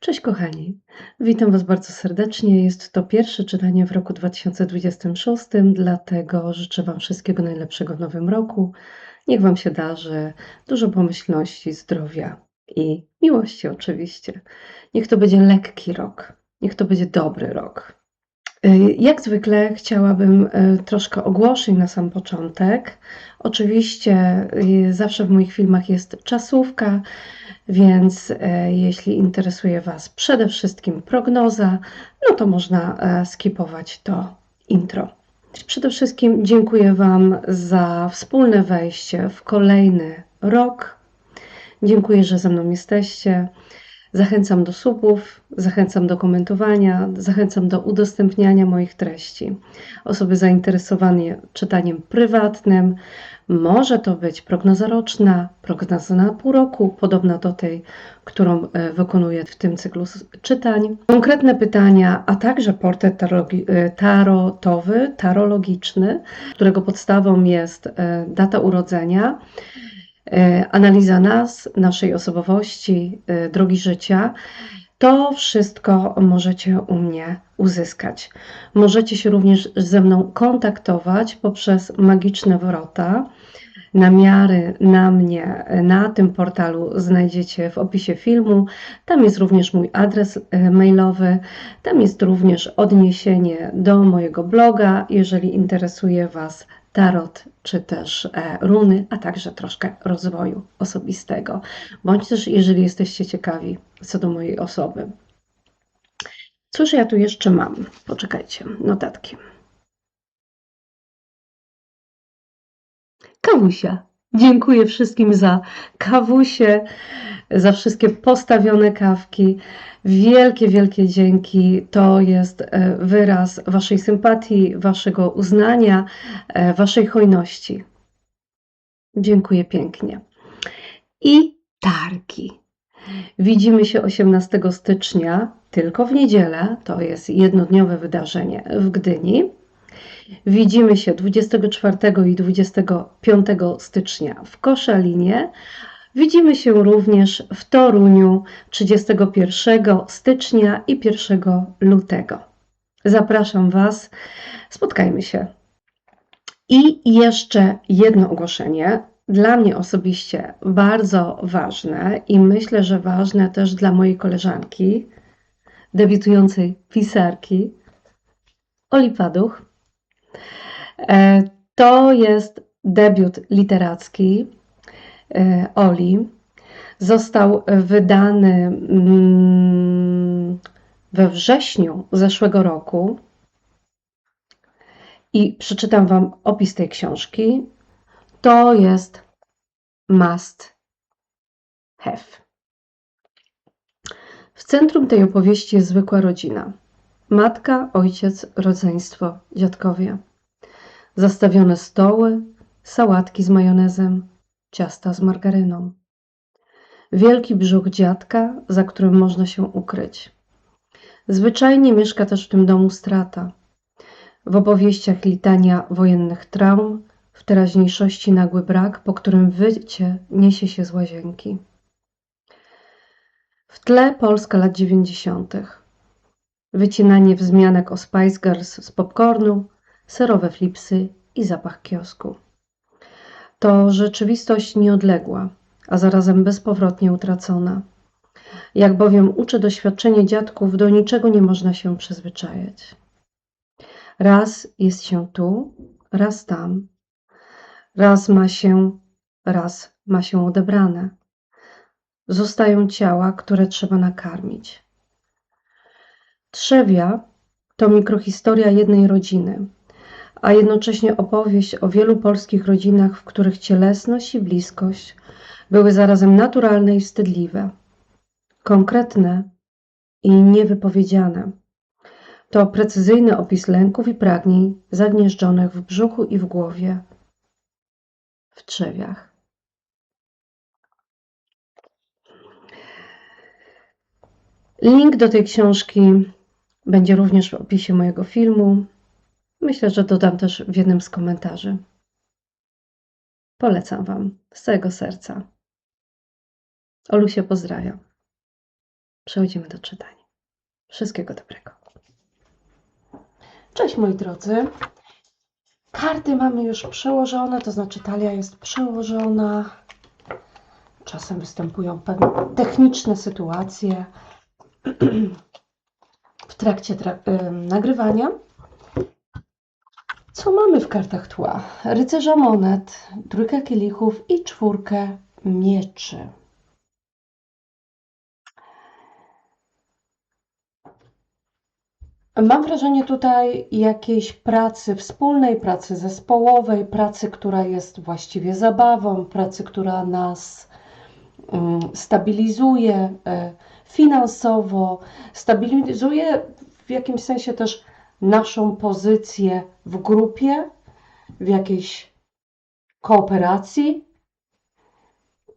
Cześć kochani, witam Was bardzo serdecznie. Jest to pierwsze czytanie w roku 2026, dlatego życzę Wam wszystkiego najlepszego w nowym roku. Niech Wam się darzy dużo pomyślności, zdrowia i miłości oczywiście. Niech to będzie lekki rok, niech to będzie dobry rok. Y, jak zwykle chciałabym y, troszkę ogłoszeń na sam początek. Oczywiście y, zawsze w moich filmach jest czasówka, więc jeśli interesuje Was przede wszystkim prognoza, no to można skipować to intro. Przede wszystkim dziękuję Wam za wspólne wejście w kolejny rok. Dziękuję, że ze mną jesteście. Zachęcam do subów, zachęcam do komentowania, zachęcam do udostępniania moich treści. Osoby zainteresowane czytaniem prywatnym, może to być prognoza roczna, prognoza na pół roku, podobna do tej, którą e, wykonuję w tym cyklu czytań. Konkretne pytania, a także portret e, tarotowy, tarologiczny, którego podstawą jest e, data urodzenia analiza nas, naszej osobowości, e, drogi życia. To wszystko możecie u mnie uzyskać. Możecie się również ze mną kontaktować poprzez magiczne wrota. Namiary na mnie na tym portalu znajdziecie w opisie filmu. Tam jest również mój adres e, mailowy. Tam jest również odniesienie do mojego bloga, jeżeli interesuje Was tarot czy też e, runy, a także troszkę rozwoju osobistego. Bądź też, jeżeli jesteście ciekawi co do mojej osoby. Cóż ja tu jeszcze mam? Poczekajcie, notatki. Kawusia. Dziękuję wszystkim za kawusie, za wszystkie postawione kawki. Wielkie, wielkie dzięki. To jest e, wyraz Waszej sympatii, Waszego uznania, e, Waszej hojności. Dziękuję pięknie. I tarki. Widzimy się 18 stycznia, tylko w niedzielę. To jest jednodniowe wydarzenie w Gdyni. Widzimy się 24 i 25 stycznia w Koszalinie. Widzimy się również w Toruniu 31 stycznia i 1 lutego. Zapraszam Was, spotkajmy się. I jeszcze jedno ogłoszenie, dla mnie osobiście bardzo ważne i myślę, że ważne też dla mojej koleżanki, debiutującej pisarki, Oli Paduch. E, to jest debiut literacki e, Oli. Został wydany mm, we wrześniu zeszłego roku. I przeczytam Wam opis tej książki. To jest must have. W centrum tej opowieści jest zwykła rodzina. Matka, ojciec, rodzeństwo, dziadkowie. Zastawione stoły, sałatki z majonezem, ciasta z margaryną. Wielki brzuch dziadka, za którym można się ukryć. Zwyczajnie mieszka też w tym domu strata. W opowieściach litania wojennych traum, w teraźniejszości nagły brak, po którym wycie niesie się z łazienki. W tle Polska lat dziewięćdziesiątych. Wycinanie wzmianek o Spice Girls z popcornu, serowe flipsy i zapach kiosku. To rzeczywistość nieodległa, a zarazem bezpowrotnie utracona. Jak bowiem uczy doświadczenie dziadków, do niczego nie można się przyzwyczajać. Raz jest się tu, raz tam, raz ma się, raz ma się odebrane. Zostają ciała, które trzeba nakarmić. Trzewia to mikrohistoria jednej rodziny, a jednocześnie opowieść o wielu polskich rodzinach, w których cielesność i bliskość były zarazem naturalne i wstydliwe, konkretne i niewypowiedziane. To precyzyjny opis lęków i pragnień zagnieżdżonych w brzuchu i w głowie, w trzewiach. Link do tej książki będzie również w opisie mojego filmu. Myślę, że dodam też w jednym z komentarzy. Polecam Wam z całego serca. Olusia pozdrawiam. Przechodzimy do czytania. Wszystkiego dobrego. Cześć moi drodzy. Karty mamy już przełożone, to znaczy talia jest przełożona. Czasem występują pewne techniczne sytuacje trakcie tra- ym, nagrywania. Co mamy w kartach tła? Rycerza monet, trójkę kielichów i czwórkę mieczy. Mam wrażenie tutaj jakiejś pracy wspólnej, pracy zespołowej, pracy, która jest właściwie zabawą, pracy, która nas stabilizuje e, finansowo, stabilizuje w jakimś sensie też naszą pozycję w grupie, w jakiejś kooperacji,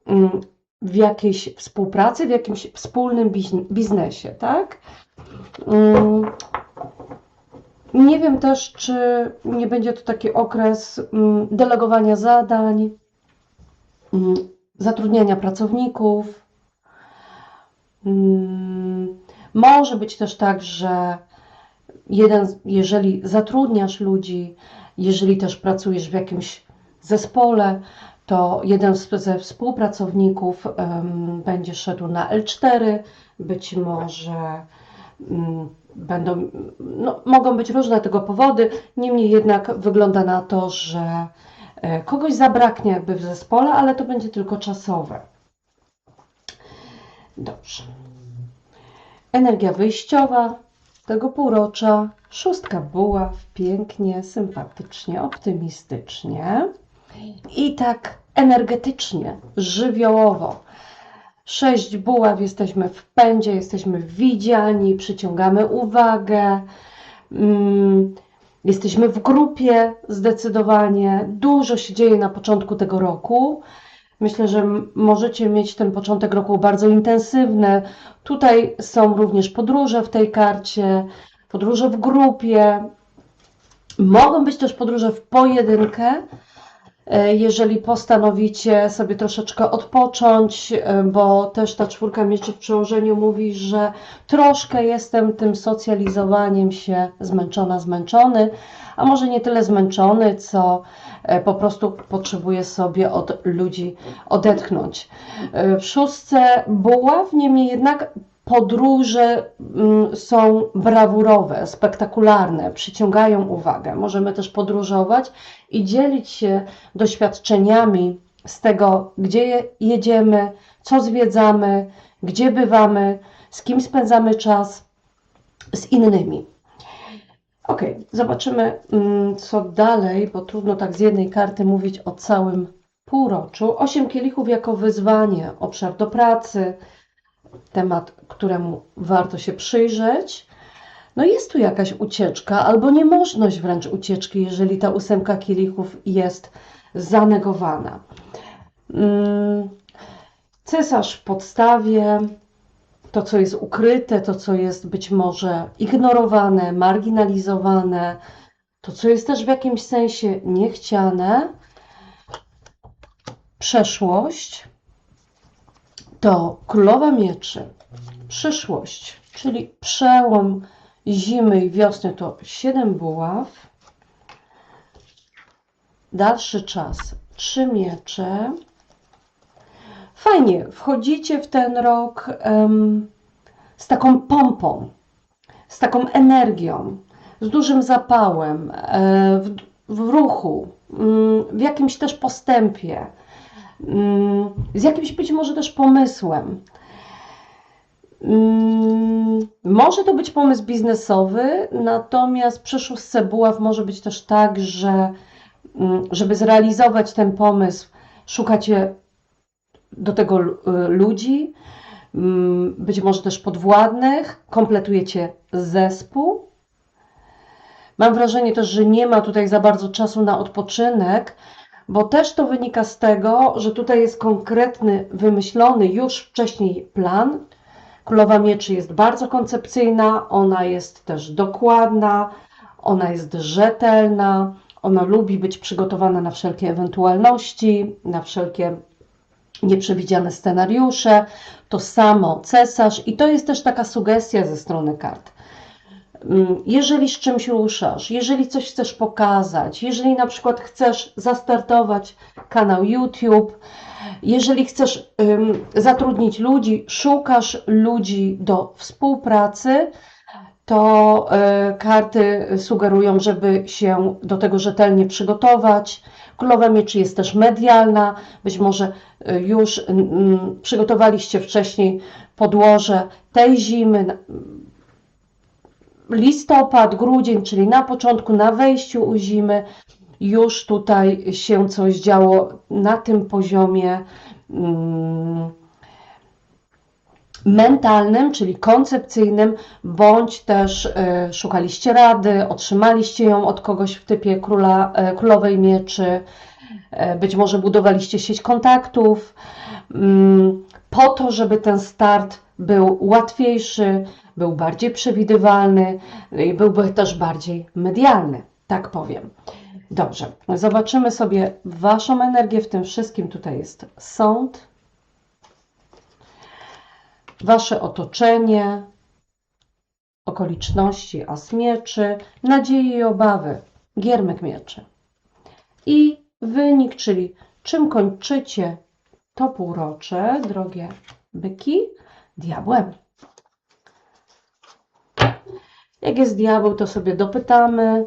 mm, w jakiejś współpracy, w jakimś wspólnym bizn- biznesie, tak? Mm, Nie wiem też, czy nie będzie to taki okres mm, delegowania zadań, zatrudniania pracowników. Mm, Może być też tak, że jeden, jeżeli zatrudniasz ludzi, jeżeli też pracujesz w jakimś zespole, to jeden ze współpracowników em, będzie szedł na L4, być może mm, będą, no, mogą być różne tego powody, niemniej jednak wygląda na to, że e, kogoś zabraknie jakby w zespole, ale to będzie tylko czasowe. Dobrze. Energia wyjściowa tego półrocza. Szóstka buław, pięknie, sympatycznie, optymistycznie i tak energetycznie, żywiołowo. Sześć buław, jesteśmy w pędzie, jesteśmy widziani, przyciągamy uwagę, mm, jesteśmy w grupie zdecydowanie. Dużo się dzieje na początku tego roku. Myślę, że możecie mieć ten początek roku bardzo intensywny. Tutaj są również podróże w tej karcie, podróże w grupie. Mogą być też podróże w pojedynkę, jeżeli postanowicie sobie troszeczkę odpocząć, e, bo też ta czwórka mieczy w przełożeniu mówi, że troszkę jestem tym socjalizowaniem się zmęczona, zmęczony, a może nie tyle zmęczony, co e, po prostu potrzebuję sobie od ludzi odetchnąć. E, W szóstce buław, niemniej jednak podróże mm, są brawurowe, spektakularne, przyciągają uwagę. Możemy też podróżować i dzielić się doświadczeniami z tego, gdzie je- jedziemy, co zwiedzamy, gdzie bywamy, z kim spędzamy czas, z innymi. Ok, zobaczymy, mm, co dalej, bo trudno tak z jednej karty mówić o całym półroczu. Osiem kielichów jako wyzwanie, obszar do pracy, temat, któremu warto się przyjrzeć. No jest tu jakaś ucieczka, albo niemożność wręcz ucieczki, jeżeli ta ósemka kielichów jest zanegowana. Mm, Cesarz w podstawie, to co jest ukryte, to co jest być może ignorowane, marginalizowane, to co jest też w jakimś sensie niechciane. Przeszłość to królowa mieczy, przyszłość, czyli przełom zimy i wiosny to 7 buław. Dalszy czas, trzy miecze. Fajnie, wchodzicie w ten rok em, z taką pompą, z taką energią, z dużym zapałem, e, w, w ruchu, mm, w jakimś też postępie, z jakimś być może też pomysłem. Mm, Może to być pomysł biznesowy, natomiast przy szóstce buław może być też tak, że mm, żeby zrealizować ten pomysł, szukacie do tego y, ludzi, mm, być może też podwładnych, kompletujecie zespół. Mam wrażenie też, że nie ma tutaj za bardzo czasu na odpoczynek, bo też to wynika z tego, że tutaj jest konkretny, wymyślony już wcześniej plan. Królowa Mieczy jest bardzo koncepcyjna, ona jest też dokładna, ona jest rzetelna, ona lubi być przygotowana na wszelkie ewentualności, na wszelkie nieprzewidziane scenariusze, to samo cesarz i to jest też taka sugestia ze strony kart. Mm, jeżeli z czymś ruszasz, jeżeli coś chcesz pokazać, jeżeli na przykład chcesz zastartować kanał YouTube, jeżeli chcesz um, zatrudnić ludzi, szukasz ludzi do współpracy, to y, karty sugerują, żeby się do tego rzetelnie przygotować. Królowa Mieczy jest też medialna, być może y, już y, przygotowaliście wcześniej podłoże tej zimy, listopad, grudzień, czyli na początku, na wejściu u zimy, już tutaj się coś działo na tym poziomie mm, mentalnym, czyli koncepcyjnym, bądź też y, szukaliście rady, otrzymaliście ją od kogoś w typie króla, y, królowej mieczy, y, być może budowaliście sieć kontaktów, mm, po to, żeby ten start był łatwiejszy, był bardziej przewidywalny i byłby też bardziej medialny, tak powiem. Dobrze, zobaczymy sobie Waszą energię w tym wszystkim. Tutaj jest sąd, Wasze otoczenie, okoliczności, as mieczy, nadzieje i obawy, giermek mieczy. I wynik, czyli czym kończycie to półrocze, drogie byki, diabłem. Jak jest diabeł, to sobie dopytamy.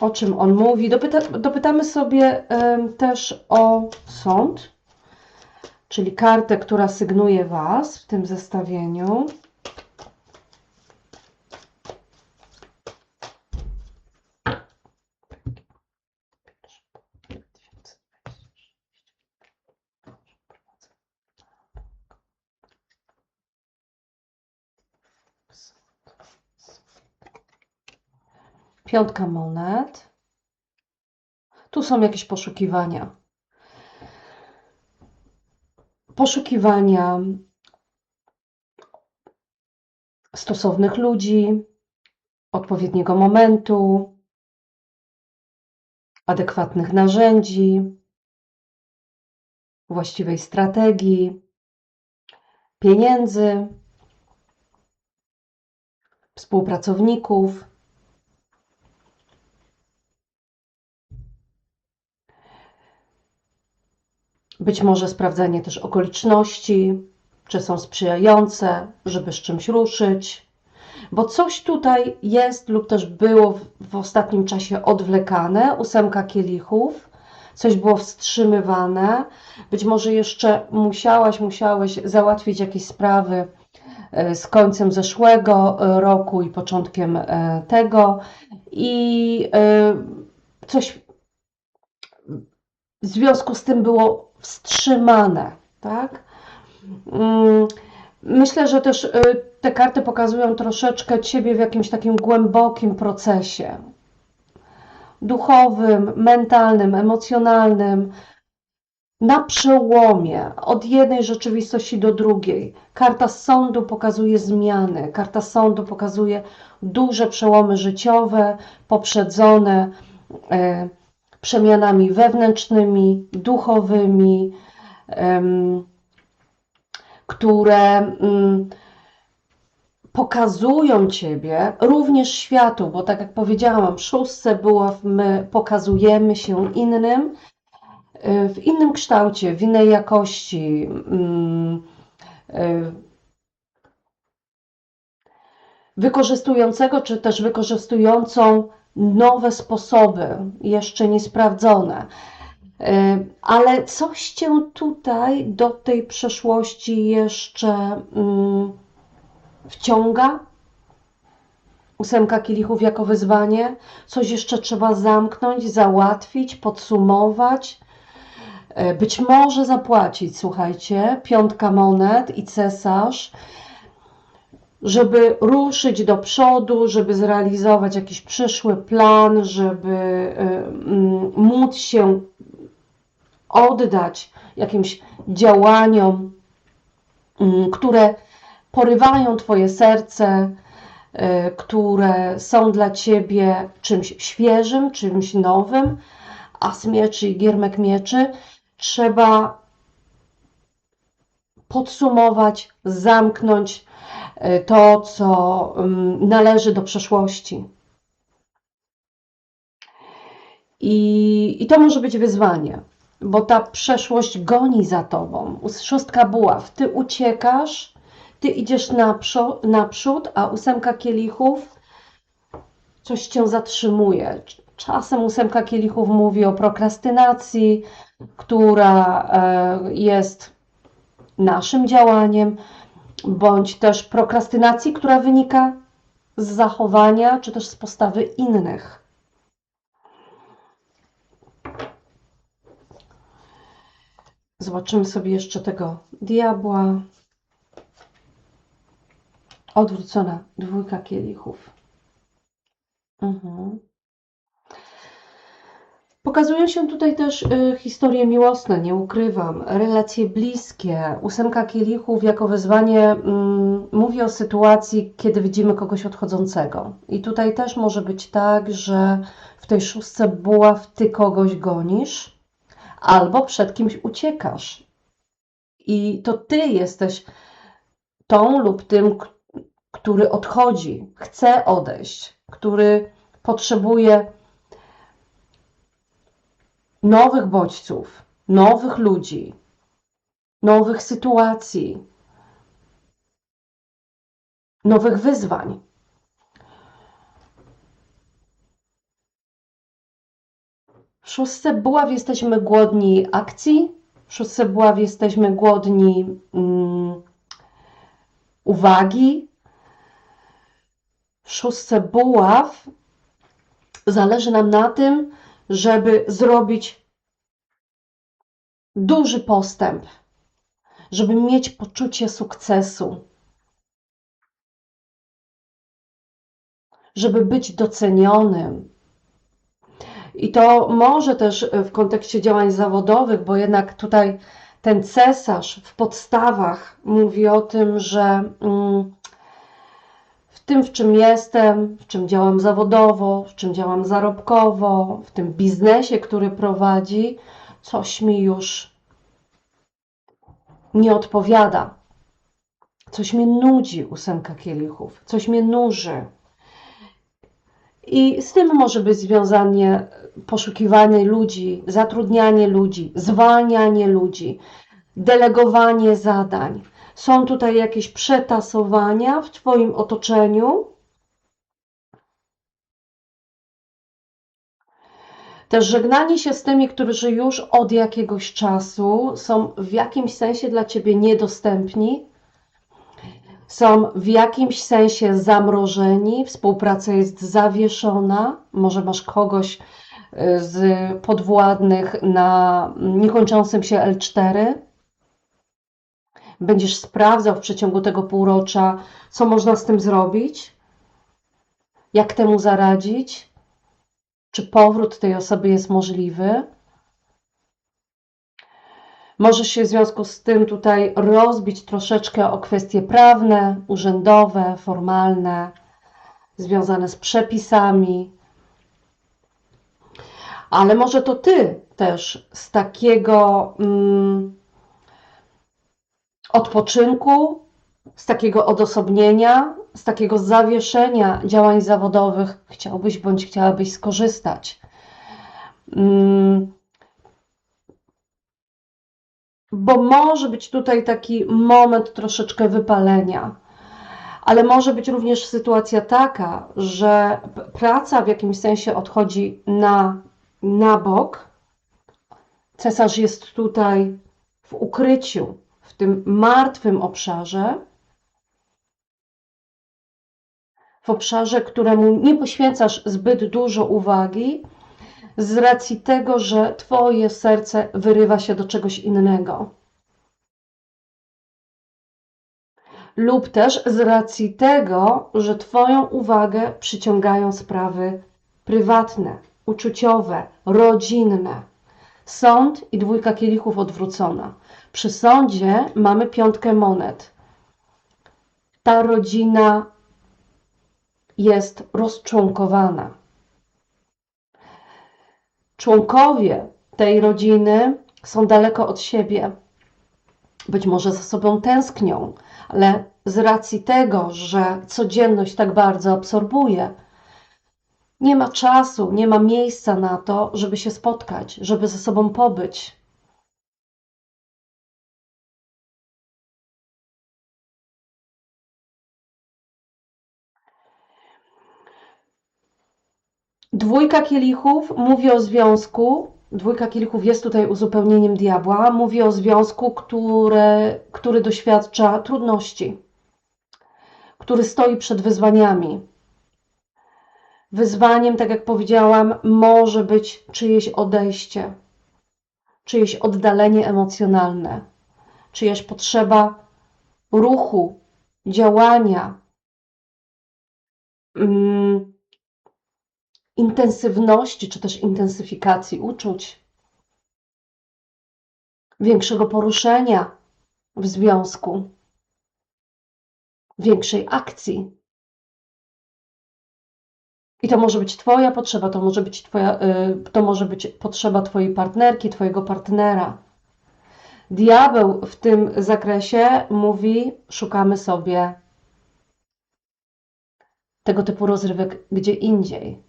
O czym on mówi? Dopyta, dopytamy sobie y, też o sąd, czyli kartę, która sygnuje Was w tym zestawieniu. Piątka monet. Tu są jakieś poszukiwania. Poszukiwania stosownych ludzi, odpowiedniego momentu, adekwatnych narzędzi, właściwej strategii, pieniędzy, współpracowników. Być może sprawdzanie też okoliczności, czy są sprzyjające, żeby z czymś ruszyć, bo coś tutaj jest lub też było w, w ostatnim czasie odwlekane, ósemka kielichów, coś było wstrzymywane, być może jeszcze musiałaś, musiałeś załatwić jakieś sprawy e, z końcem zeszłego e, roku i początkiem e, tego. I coś w związku z tym było wstrzymane, tak? Mm, myślę, że też y, te karty pokazują troszeczkę Ciebie w jakimś takim głębokim procesie duchowym, mentalnym, emocjonalnym, na przełomie od jednej rzeczywistości do drugiej. Karta sądu pokazuje zmiany, karta sądu pokazuje duże przełomy życiowe, poprzedzone. Y, przemianami wewnętrznymi, duchowymi, które mm, pokazują Ciebie również światu, bo tak jak powiedziałam, w szóstce było my pokazujemy się innym, y, w innym kształcie, w innej jakości. Mm, y, wykorzystującego, czy też wykorzystującą nowe sposoby, jeszcze niesprawdzone. E, ale coś cię tutaj do tej przeszłości jeszcze mm, wciąga? Ósemka kielichów jako wyzwanie? Coś jeszcze trzeba zamknąć, załatwić, podsumować? E, być może zapłacić, słuchajcie, piątka monet i cesarz żeby ruszyć do przodu, żeby zrealizować jakiś przyszły plan, żeby móc się oddać jakimś działaniom, które porywają Twoje serce, y, które są dla Ciebie czymś świeżym, czymś nowym, as mieczy i giermek mieczy, trzeba podsumować, zamknąć to, co ym, należy do przeszłości. I, I to może być wyzwanie, bo ta przeszłość goni za tobą. Szóstka buław, ty uciekasz, ty idziesz naprzód, naprzód a ósemka kielichów coś cię zatrzymuje. Czasem ósemka kielichów mówi o prokrastynacji, która e, jest naszym działaniem, bądź też prokrastynacji, która wynika z zachowania czy też z postawy innych. Zobaczymy sobie jeszcze tego diabła. Odwrócona dwójka kielichów. Mhm. Pokazują się tutaj też y, historie miłosne, nie ukrywam, relacje bliskie. Ósemka kielichów jako wyzwanie mm, mówi o sytuacji, kiedy widzimy kogoś odchodzącego. I tutaj też może być tak, że w tej szóstce buław ty kogoś gonisz, albo przed kimś uciekasz. I to ty jesteś tą lub tym, który odchodzi, chce odejść, który potrzebuje nowych bodźców, nowych ludzi, nowych sytuacji, nowych wyzwań. W szóstce buław jesteśmy głodni akcji, w szóstce buław jesteśmy głodni um, uwagi. W szóstce buław zależy nam na tym, żeby zrobić duży postęp, żeby mieć poczucie sukcesu, żeby być docenionym, i to może też w kontekście działań zawodowych, bo jednak tutaj ten cesarz w podstawach mówi o tym, że mm, tym, w czym jestem, w czym działam zawodowo, w czym działam zarobkowo, w tym biznesie, który prowadzi, coś mi już nie odpowiada. Coś mnie nudzi, ósemka kielichów, coś mnie nuży. I z tym może być związane poszukiwanie ludzi, zatrudnianie ludzi, zwalnianie ludzi, delegowanie zadań. Są tutaj jakieś przetasowania w Twoim otoczeniu. Też żegnanie się z tymi, którzy już od jakiegoś czasu są w jakimś sensie dla Ciebie niedostępni, są w jakimś sensie zamrożeni, współpraca jest zawieszona, może masz kogoś y, z podwładnych na niekończącym się L4. Będziesz sprawdzał w przeciągu tego półrocza, co można z tym zrobić, jak temu zaradzić, czy powrót tej osoby jest możliwy. Może się w związku z tym tutaj rozbić troszeczkę o kwestie prawne, urzędowe, formalne, związane z przepisami. Ale może to ty też z takiego mm, odpoczynku, z takiego odosobnienia, z takiego zawieszenia działań zawodowych chciałbyś bądź chciałabyś skorzystać. Mm, bo może być tutaj taki moment troszeczkę wypalenia. Ale może być również sytuacja taka, że praca w jakimś sensie odchodzi na, na bok. Cesarz jest tutaj w ukryciu, tym martwym obszarze, w obszarze, któremu nie poświęcasz zbyt dużo uwagi, z racji tego, że Twoje serce wyrywa się do czegoś innego. Lub też z racji tego, że Twoją uwagę przyciągają sprawy prywatne, uczuciowe, rodzinne. Sąd i dwójka kielichów odwrócona. Przy sądzie mamy piątkę monet. Ta rodzina jest rozczłonkowana członkowie tej rodziny są daleko od siebie. Być może za sobą tęsknią, ale z racji tego, że codzienność tak bardzo absorbuje, nie ma czasu, nie ma miejsca na to, żeby się spotkać, żeby ze sobą pobyć. Dwójka kielichów mówi o związku. Dwójka kielichów jest tutaj uzupełnieniem diabła. Mówi o związku, który, który doświadcza trudności, który stoi przed wyzwaniami. Wyzwaniem, tak jak powiedziałam, może być czyjeś odejście, czyjeś oddalenie emocjonalne, czyjaś potrzeba ruchu, działania, mm, intensywności, czy też intensyfikacji uczuć, większego poruszenia w związku, większej akcji. I to może być Twoja potrzeba, to może być, twoja, y, to może być potrzeba Twojej partnerki, Twojego partnera. Diabeł w tym zakresie mówi: szukamy sobie tego typu rozrywek gdzie indziej.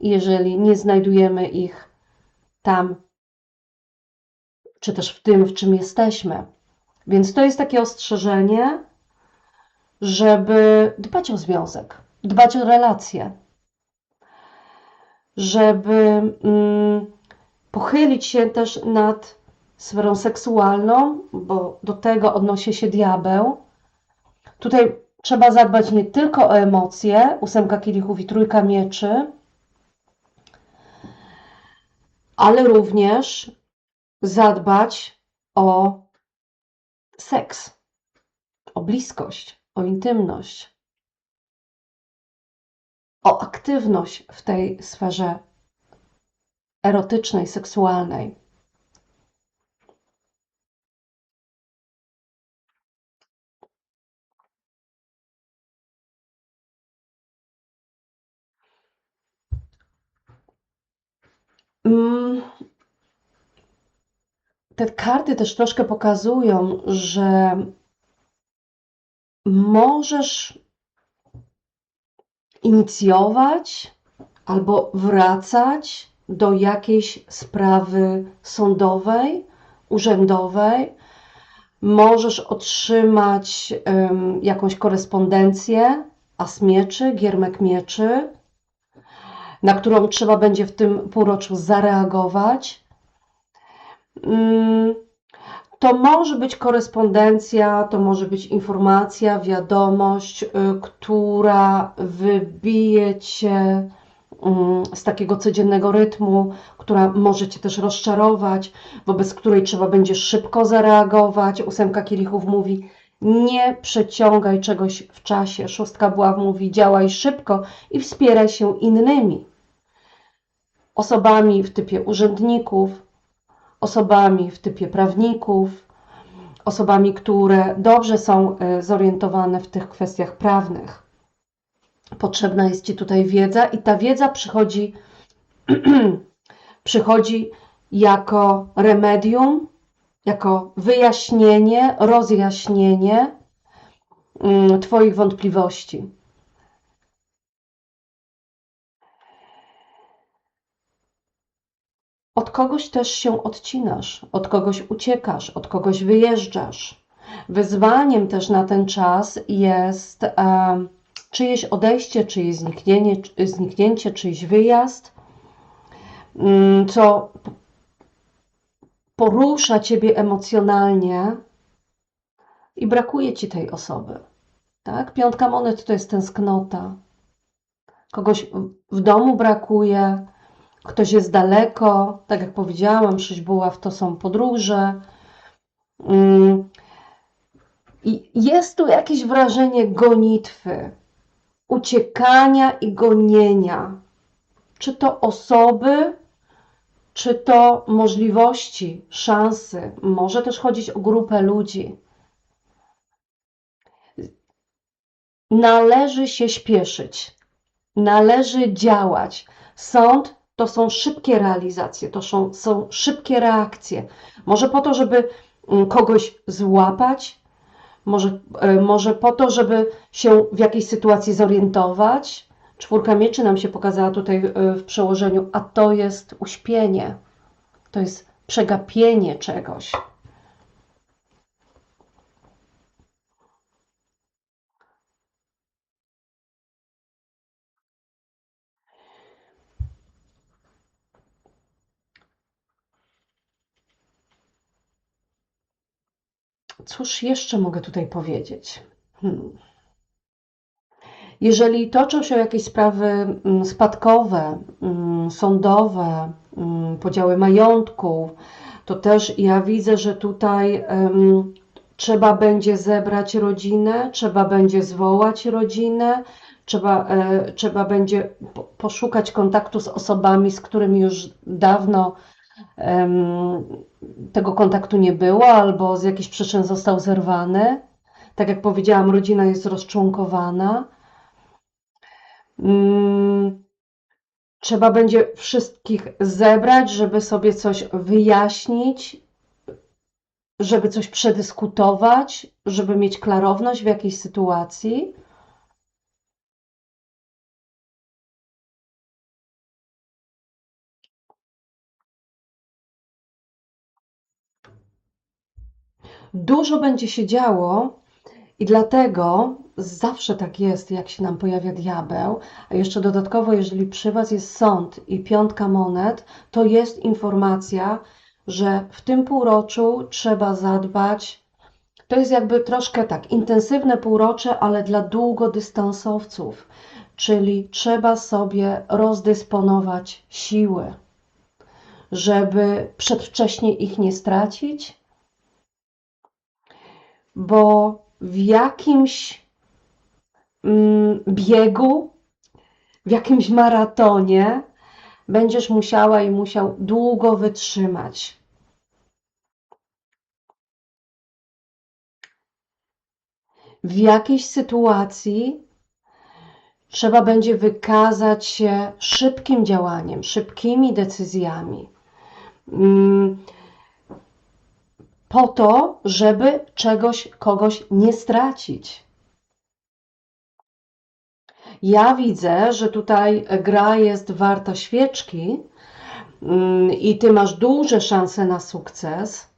Jeżeli nie znajdujemy ich tam, czy też w tym, w czym jesteśmy. Więc to jest takie ostrzeżenie, żeby dbać o związek, dbać o relacje żeby mm, pochylić się też nad sferą seksualną, bo do tego odnosi się diabeł. Tutaj trzeba zadbać nie tylko o emocje, ósemka kielichów i trójka mieczy, ale również zadbać o seks, o bliskość, o intymność o aktywność w tej sferze erotycznej, seksualnej. Mm. Te karty też troszkę pokazują, że możesz inicjować albo wracać do jakiejś sprawy sądowej, urzędowej. Możesz otrzymać um, jakąś korespondencję, as mieczy, giermek mieczy, na którą trzeba będzie w tym półroczu zareagować. Um, to może być korespondencja, to może być informacja, wiadomość, y, która wybije cię mm, z takiego codziennego rytmu, która może cię też rozczarować, wobec której trzeba będzie szybko zareagować. Ósemka kielichów mówi: nie przeciągaj czegoś w czasie. Szóstka buław mówi: działaj szybko i wspieraj się innymi osobami w typie urzędników, osobami w typie prawników, osobami, które dobrze są e, zorientowane w tych kwestiach prawnych. Potrzebna jest Ci tutaj wiedza i ta wiedza przychodzi, przychodzi jako remedium, jako wyjaśnienie, rozjaśnienie mm, Twoich wątpliwości. Od kogoś też się odcinasz, od kogoś uciekasz, od kogoś wyjeżdżasz. Wyzwaniem też na ten czas jest e, czyjeś odejście, czyjeś zniknienie, zniknięcie, czyjś wyjazd, mm, co porusza ciebie emocjonalnie i brakuje ci tej osoby. Tak? Piątka monet to jest tęsknota. Kogoś w domu brakuje, ktoś jest daleko, tak jak powiedziałam, sześć buław to są podróże. Mm. I jest tu jakieś wrażenie gonitwy, uciekania i gonienia. Czy to osoby, czy to możliwości, szanse. Może też chodzić o grupę ludzi. Należy się śpieszyć, należy działać. Sąd to są szybkie realizacje, to są, są szybkie reakcje. Może po to, żeby mm, kogoś złapać, może, e, może po to, żeby się w jakiejś sytuacji zorientować. Czwórka mieczy nam się pokazała tutaj e, w przełożeniu, a to jest uśpienie, to jest przegapienie czegoś. Cóż jeszcze mogę tutaj powiedzieć? Hmm. Jeżeli toczą się jakieś sprawy mm, spadkowe, mm, sądowe, mm, podziały majątków, to też ja widzę, że tutaj um, trzeba będzie zebrać rodzinę, trzeba będzie zwołać rodzinę, trzeba, e, trzeba będzie poszukać kontaktu z osobami, z którymi już dawno tego kontaktu nie było, albo z jakichś przyczyn został zerwany. Tak jak powiedziałam, rodzina jest rozczłonkowana. Mm, trzeba będzie wszystkich zebrać, żeby sobie coś wyjaśnić, żeby coś przedyskutować, żeby mieć klarowność w jakiejś sytuacji. Dużo będzie się działo i dlatego zawsze tak jest, jak się nam pojawia diabeł, a jeszcze dodatkowo, jeżeli przy Was jest sąd i piątka monet, to jest informacja, że w tym półroczu trzeba zadbać. To jest jakby troszkę tak, intensywne półrocze, ale dla długodystansowców, czyli trzeba sobie rozdysponować siły, żeby przedwcześnie ich nie stracić, bo w jakimś mm, biegu, w jakimś maratonie będziesz musiała i musiał długo wytrzymać. W jakiejś sytuacji trzeba będzie wykazać się szybkim działaniem, szybkimi decyzjami. Po to, żeby czegoś, kogoś nie stracić. Ja widzę, że tutaj gra jest warta świeczki mm, i ty masz duże szanse na sukces.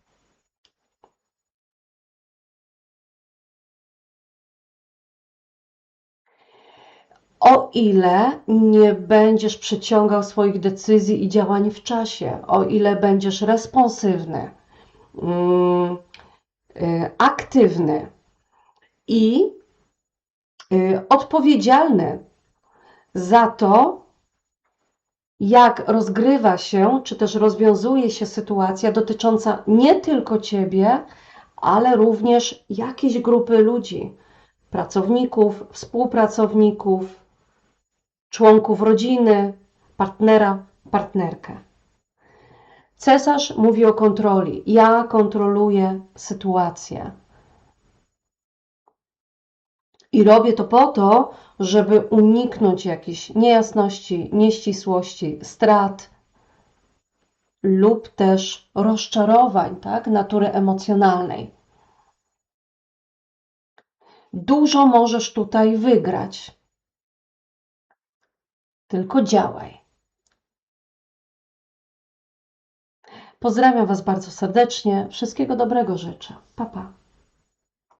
O ile nie będziesz przyciągał swoich decyzji i działań w czasie, o ile będziesz responsywny, Mm, y, aktywny i y, odpowiedzialny za to, jak rozgrywa się, czy też rozwiązuje się sytuacja dotycząca nie tylko Ciebie, ale również jakiejś grupy ludzi, pracowników, współpracowników, członków rodziny, partnera, partnerkę. Cesarz mówi o kontroli. Ja kontroluję sytuację. I robię to po to, żeby uniknąć jakichś niejasności, nieścisłości, strat lub też rozczarowań tak, natury emocjonalnej. Dużo możesz tutaj wygrać. Tylko działaj. Pozdrawiam Was bardzo serdecznie. Wszystkiego dobrego życzę. Pa, pa.